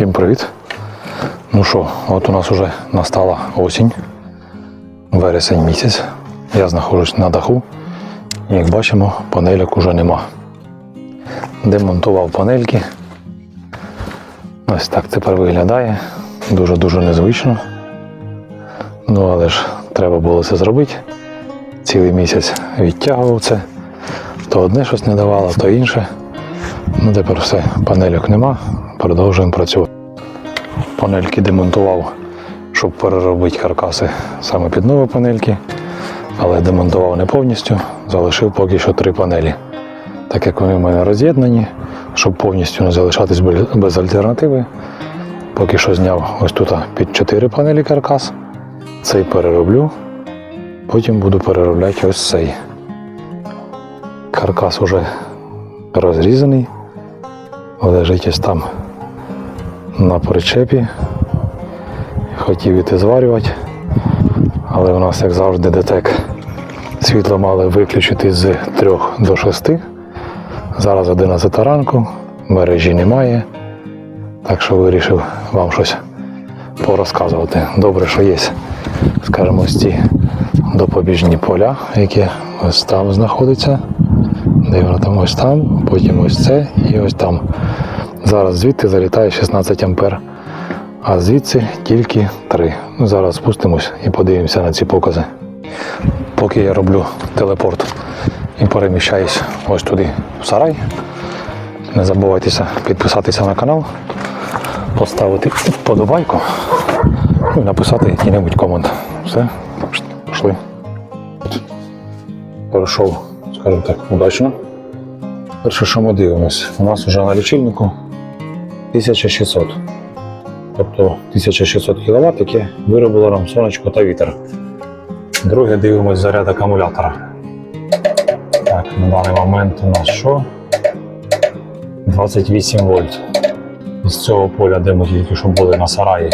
Всім привіт. Ну що, от у нас вже настала осінь, вересень місяць. Я знаходжусь на даху. Як бачимо, панельок уже нема. Демонтував панельки. Ось так тепер виглядає. Дуже-дуже незвично. Ну, але ж треба було це зробити. Цілий місяць відтягував це. То одне щось не давало, то інше. Ну, тепер все, панельок нема, продовжуємо працювати. Панельки демонтував, щоб переробити каркаси саме під нові панельки, але демонтував не повністю, залишив поки що три панелі. Так як вони в мене роз'єднані, щоб повністю не залишатись без альтернативи, поки що зняв ось тут під чотири панелі каркас. Цей перероблю, потім буду переробляти ось цей. Каркас уже розрізаний, лежить там на причепі. Хотів іти зварювати, але у нас, як завжди, ДТЕК світло мали виключити з 3 до 6. Зараз 11 ранку, мережі немає. Так що вирішив вам щось порозказувати. Добре, що є, скажімо, ось ці допобіжні поля, які ось там знаходяться. Де воно там ось там, потім ось це і ось там. Зараз звідти залітає 16 ампер, а звідси тільки 3. Ну, Зараз спустимось і подивимося на ці покази. Поки я роблю телепорт і переміщаюсь ось туди в сарай. Не забувайтеся підписатися на канал, поставити вподобайку і написати який-небудь комент. Все, пішли. Пройшов, скажімо так, удачно. Перше, що ми дивимось, у нас вже на лічильнику 1600. Тобто 1600 кВт, яке виробило нам сонечко та вітер. Друге дивимось заряд акумулятора. Так, на даний момент у нас що? 28 вольт. З цього поля, де ми тільки що були на сараї,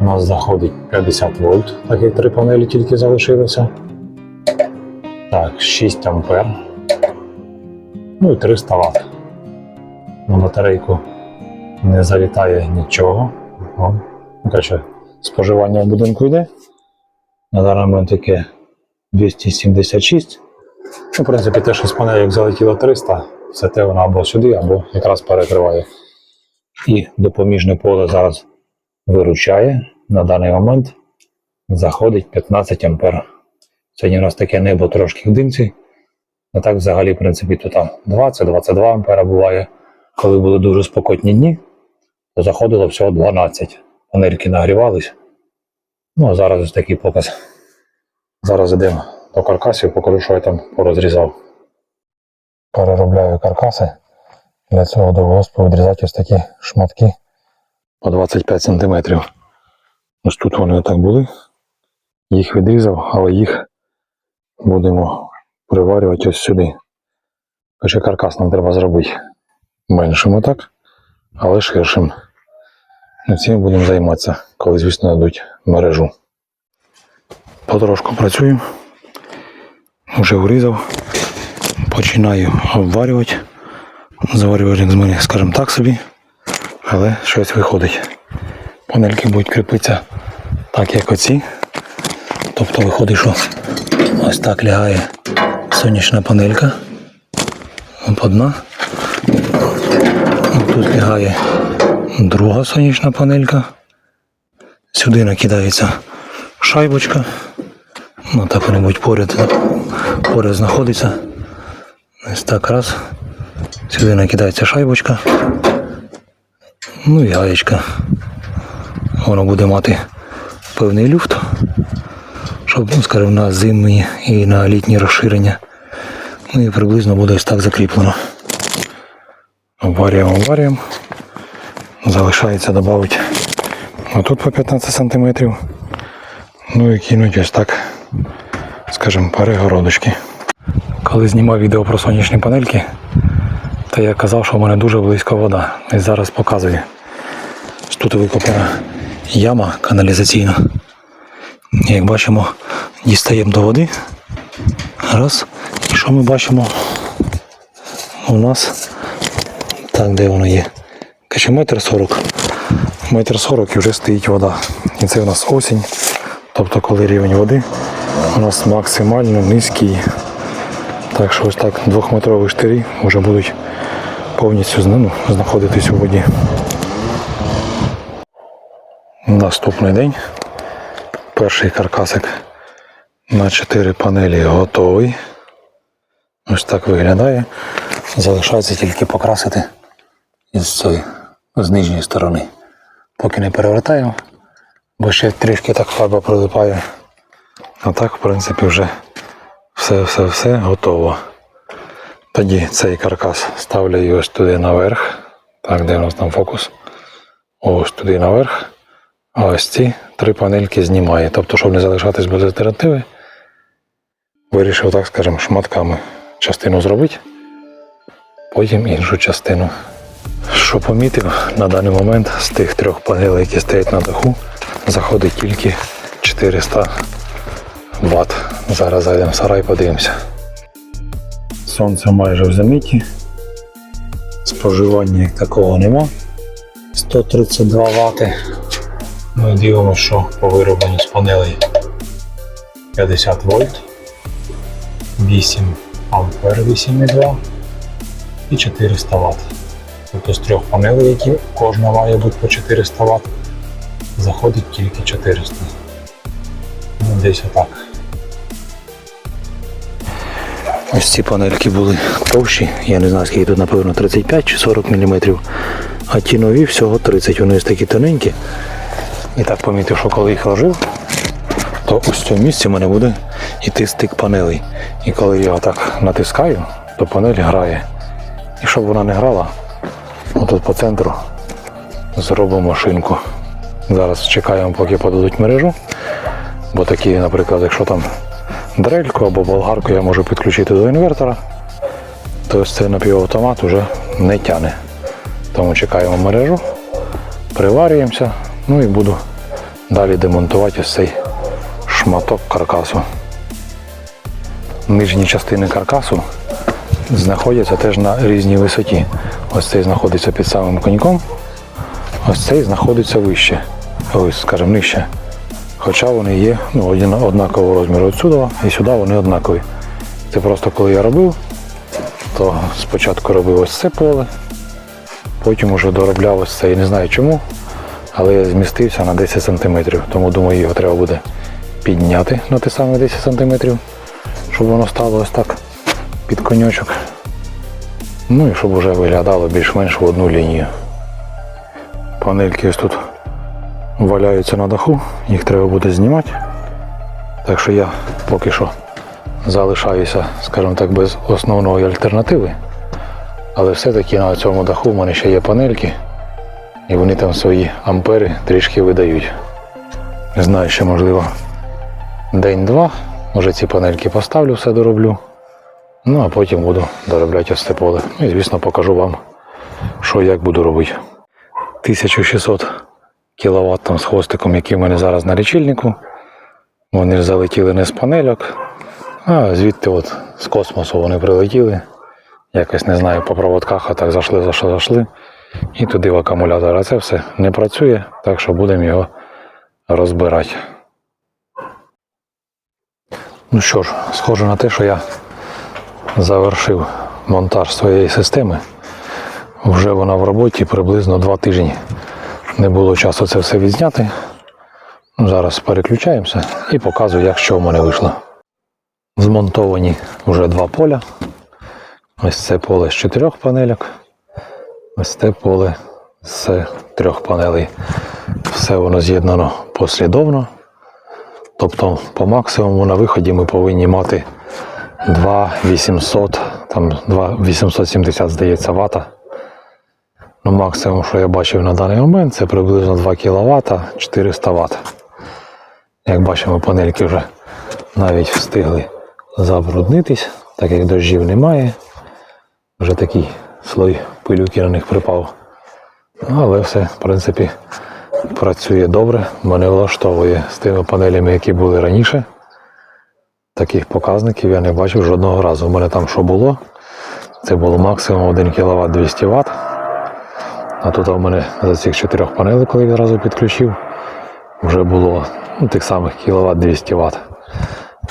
у нас заходить 50 вольт, так як три панелі тільки залишилося. Так, 6 ампер. Ну і 300 Вт. На батарейку не залітає нічого. О, ну, коротше, споживання в будинку йде. На даний момент таке 276. Ну, в принципі, те, що з панелек залетіло 300, все те воно або сюди, або якраз перекриває. І допоміжне поле зараз виручає. На даний момент заходить 15 ампер. Сьогодні у нас таке небо трошки в димці. А так взагалі, в принципі, то там 20-22 ампера буває. Коли були дуже спокійні дні, то заходило всього 12. Панельки нагрівались. Ну, а зараз ось такий показ. Зараз йдемо до каркасів, покажу, що я там порозрізав. Переробляю каркаси. Для цього довелось повідрізати ось такі шматки по 25 см. Ось тут вони отак були. Їх відрізав, але їх будемо приварювати ось сюди. Хоча каркас нам треба зробити меншим отак, але ширшим. І цим будемо займатися, коли, звісно, дадуть мережу. Потрошку працюю. Вже урізав. Починаю обварювати. Заварювальник з мене, скажімо так собі, але щось виходить. Панельки будуть кріпитися так, як оці. Тобто виходить, що ось так лягає сонячна панелька. Одна. Тут лягає друга сонячна панелька. Сюди накидається шайбочка. Ну так вони будуть поряд, поряд знаходиться. Ось так раз. Сюди накидається шайбочка. Ну і гаєчка. Воно буде мати певний люфт ну, скажімо, на зимні і на літні розширення. Ну і приблизно буде ось так закріплено. Обварюємо, обварюємо. Залишається додати отут по 15 см. Ну і кинуть ось так, скажімо, перегородочки. Коли знімав відео про сонячні панельки, то я казав, що в мене дуже близько вода. І зараз показую. Тут викопана яма каналізаційна. Як бачимо, дістаємо до води. Раз. І що ми бачимо? У нас так, де воно є? Каже, метр сорок. метр сорок і вже стоїть вода. І це у нас осінь. Тобто, коли рівень води у нас максимально низький. Так що ось так двохметрові штирі вже будуть повністю ну, знаходитись у воді. Наступний день. Перший каркасик на 4 панелі готовий. Ось так виглядає. Залишається тільки покрасити із цієї, з нижньої сторони. Поки не перевертаємо, бо ще трішки так фарба прилипає. А так, в принципі, вже все-все-все готово. Тоді цей каркас ставлю ось туди наверх. Так, де у нас там фокус? Ось туди наверх. А ось ці три панельки знімає. Тобто, щоб не залишатись без альтернативи, вирішив, так скажемо, шматками частину зробити, потім іншу частину. Що помітив, на даний момент з тих трьох панелей, які стоять на даху, заходить тільки 400 Вт. Зараз зайдемо в сарай, подивимося. Сонце майже в зеніті. Споживання як такого нема. 132 Вт. Ми дивимося, що по виробленню з панелей 50 вольт, 8 ампер 8,2 і 400 Вт. Тобто з трьох панелей, які кожна має бути по 400 Вт, заходить тільки 400. Ну, десь отак. Ось ці панельки були товщі, я не знаю, скільки тут, напевно, 35 чи 40 мм. А ті нові всього 30, вони ось такі тоненькі. І так помітив, що коли їх ложив, то ось в цьому місці в мене буде йти стик панелей. І коли я отак натискаю, то панель грає. І щоб вона не грала, отут по центру зробимо шинку. Зараз чекаємо, поки подадуть мережу. Бо такі, наприклад, якщо там дрельку або болгарку я можу підключити до інвертора, то ось цей напівавтомат вже не тяне. Тому чекаємо мережу, приварюємося, ну і буду далі демонтувати ось цей шматок каркасу. Нижні частини каркасу знаходяться теж на різній висоті. Ось цей знаходиться під самим коньком, ось цей знаходиться вище, ось, скажімо, нижче. Хоча вони є ну, однакового розміру від сюди і сюди вони однакові. Це просто коли я робив, то спочатку робив ось це поле, потім уже доробляв ось це. Я не знаю чому, але я змістився на 10 см, тому думаю, його треба буде підняти на ті самі 10 см, щоб воно стало ось так під коньочок. Ну і щоб вже виглядало більш-менш в одну лінію. Панельки ось тут валяються на даху, їх треба буде знімати. Так що я поки що залишаюся, скажімо так, без основної альтернативи. Але все-таки на цьому даху в мене ще є панельки, і вони там свої ампери трішки видають. Не знаю, ще можливо день-два. Може ці панельки поставлю, все дороблю. Ну а потім буду доробляти ось це поле. Ну і звісно покажу вам, що як буду робити. 1600 кВт там з хвостиком, який в мене зараз на лічильнику. Вони ж залетіли не з панельок, а звідти от з космосу вони прилетіли. Якось не знаю, по проводках а так зайшли, зайшли, зайшли. І туди в акумулятор. А це все не працює, так що будемо його розбирати. Ну що ж, схоже на те, що я завершив монтаж своєї системи. Вже вона в роботі приблизно два тижні. Не було часу це все відзняти. Ну, Зараз переключаємося і показую, як що в мене вийшло. Змонтовані вже два поля. Ось це поле з чотирьох панельок. Ось це поле з трьох панелей. Все воно з'єднано послідовно. Тобто, по максимуму на виході ми повинні мати 2,800, там 2,870, здається, вата. Ну, максимум, що я бачив на даний момент, це приблизно 2 кВт 400 Вт. Як бачимо, панельки вже навіть встигли забруднитись, так як дощів немає. Вже такий слой пилюки на них припав. Ну, Але все, в принципі, працює добре, мене влаштовує з тими панелями, які були раніше. Таких показників я не бачив жодного разу. У мене там що було? Це було максимум 1 кВт 200 Вт. А тут у мене за цих чотирьох панелей, коли я одразу підключив, вже було ну, тих самих кіловат 200 Вт.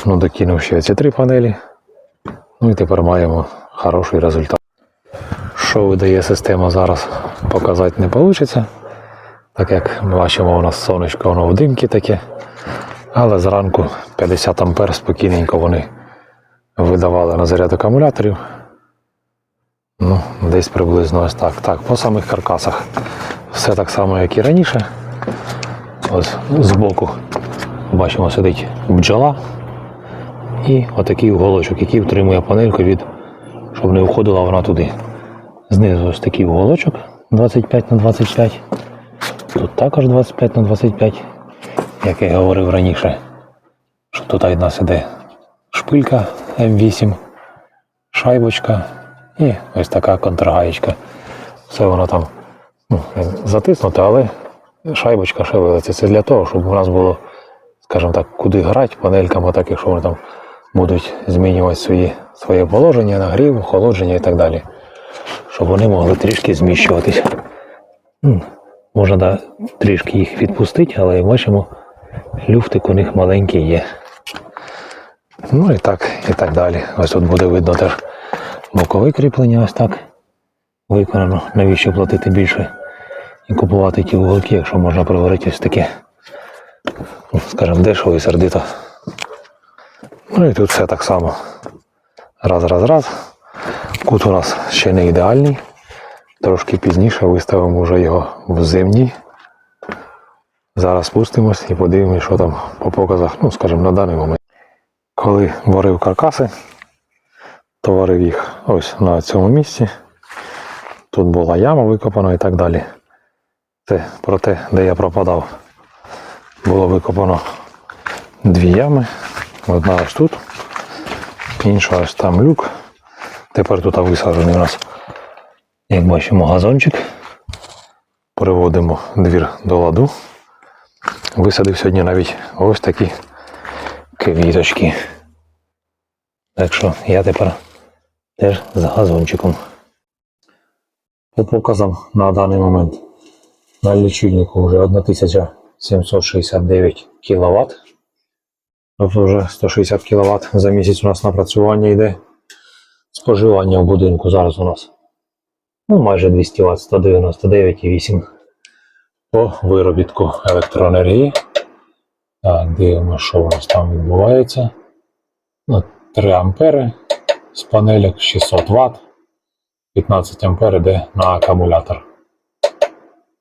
Ну, докинув ще ці три панелі. Ну і тепер маємо хороший результат. Що видає система зараз, показати не вийде. Так як ми бачимо, у нас сонечко воно в димки таке. Але зранку 50 ампер спокійненько вони видавали на заряд акумуляторів. Ну, десь приблизно ось так. Так, по самих каркасах все так само, як і раніше. Ось збоку бачимо, сидить бджола і отакий уголочок, який втримує панельку від, щоб не входила вона туди. Знизу ось такий уголочок 25 на 25. Тут також 25 на 25, як я говорив раніше. Що тут в нас іде шпилька М8, шайбочка і ось така контргаєчка. Все воно там ну, затиснуте, але шайбочка шевелиться. Це для того, щоб у нас було, скажімо так, куди грати панельками, так якщо вони там будуть змінювати свої, своє положення, нагрів, охолодження і так далі. Щоб вони могли трішки зміщуватись. Можна да, трішки їх відпустити, але бачимо, люфтик у них маленький є. Ну і так, і так далі. Ось тут буде видно теж бокове кріплення, ось так виконано. Навіщо платити більше і купувати ті уголки, якщо можна приварити ось таке, ну, скажімо, дешево і сердито. Ну і тут все так само. Раз, раз, раз. Кут у нас ще не ідеальний. Трошки пізніше виставимо вже його в зимній. Зараз спустимось і подивимось, що там по показах, ну, скажімо, на даний момент. Коли варив каркаси, то варив їх ось на цьому місці. Тут була яма викопана і так далі. Це про те, де я пропадав. Було викопано дві ями. Одна ось тут, інша ось там люк. Тепер тут висаджений у нас, як бачимо, газончик. Приводимо двір до ладу. Висадив сьогодні навіть ось такі квіточки. Так що я тепер теж з газончиком. По показам на даний момент на лічильнику вже 1769 кВт. Тобто вже 160 кВт за місяць у нас напрацювання йде. Споживання в будинку зараз у нас ну, майже 200 Вт, 199,8 по виробітку електроенергії. Так, дивимося, що у нас там відбувається. Ну, 3 ампери з панелек 600 Вт. 15 ампер йде на акумулятор.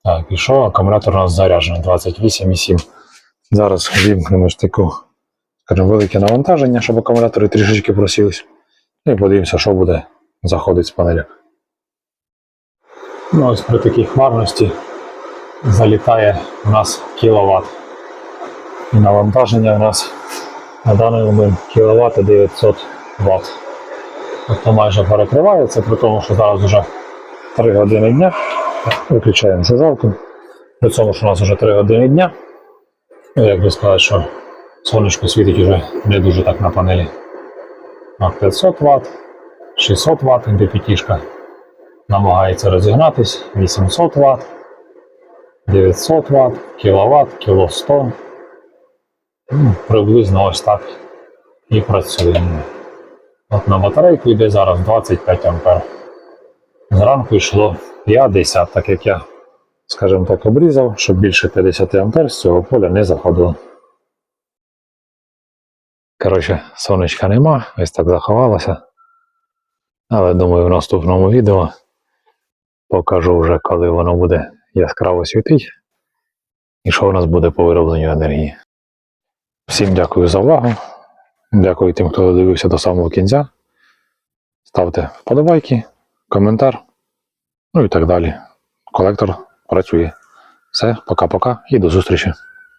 Так, і що? Акумулятор у нас заряджений 28,7. Зараз вімкнемо ось таку, скажімо, велике навантаження, щоб акумулятори трішечки просілись. І подивимося, що буде заходить з панелек. Ну, ось при такій хмарності залітає у нас кіловат. І навантаження у нас на даний момент кіловат 900 Вт. Тобто майже перекривається, при тому, що зараз вже 3 години дня. Виключаємо жужжалку. При цьому, що у нас вже 3 години дня. Ну, як би сказати, що сонечко світить вже не дуже так на панелі. На 500 Вт, 600 Вт, МППТ намагається розігнатись, 800 Вт, 900 Вт, кВт, кіло 100. Ну, приблизно ось так і працюємо. От на батарейку йде зараз 25 А. Зранку йшло 50, так як я, скажімо так, обрізав, щоб більше 50 А з цього поля не заходило. Коротше, сонечка нема, ось так заховалося. Але думаю, в наступному відео покажу вже, коли воно буде яскраво світити і що у нас буде по виробленню енергії. Всім дякую за увагу. Дякую тим, хто додивився до самого кінця. Ставте вподобайки, коментар, ну і так далі. Колектор працює. Все, пока-пока і до зустрічі.